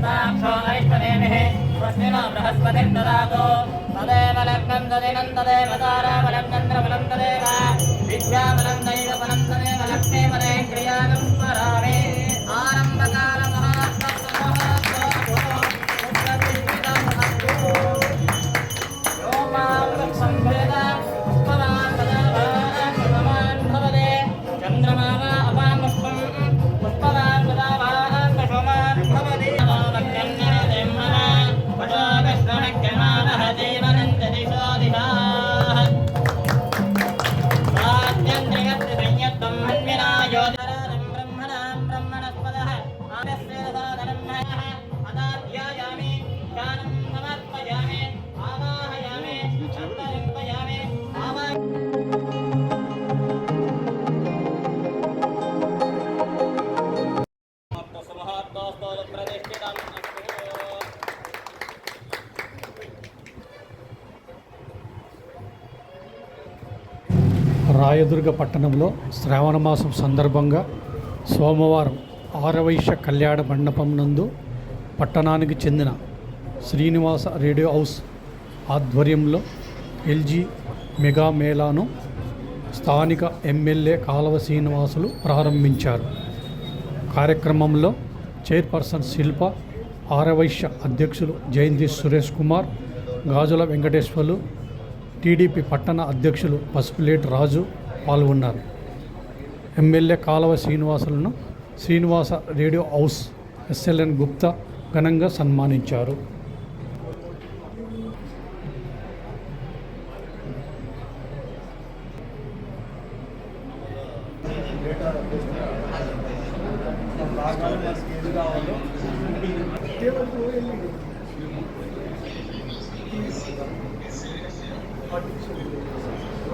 स्वस्ताक्षो ऐश्वरेमिः स्वस्तिनो बृहस्पतिर्ददातु तदेव लग्नं तदिनं तदेव ताराबलं चन्द्रबलं तदेव विद्याबलं दैवबलं రాయదుర్గ పట్టణంలో శ్రావణమాసం సందర్భంగా సోమవారం ఆరవైశ్య కళ్యాణ మండపం నందు పట్టణానికి చెందిన శ్రీనివాస రేడియో హౌస్ ఆధ్వర్యంలో ఎల్జీ మెగా మేళాను స్థానిక ఎమ్మెల్యే కాలవ శ్రీనివాసులు ప్రారంభించారు. కార్యక్రమంలో చైర్పర్సన్ శిల్ప ఆరవైశ్య అధ్యక్షులు జయంతి సురేష్ కుమార్ గాజుల వెంకటేశ్వర్లు టీడీపీ పట్టణ అధ్యక్షులు పసుపులేటి రాజు పాల్గొన్నారు. MLA Kalava శ్రీనివాసులను Srinivasa radio house SLN Gupta ఘనంగా సన్మానించారు.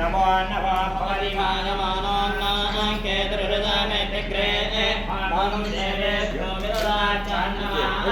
नमो नमः परिमानमानोन्नाः केतुर्हृदामे विग्रे मानं देवेभ्यो विददाचान्नमाः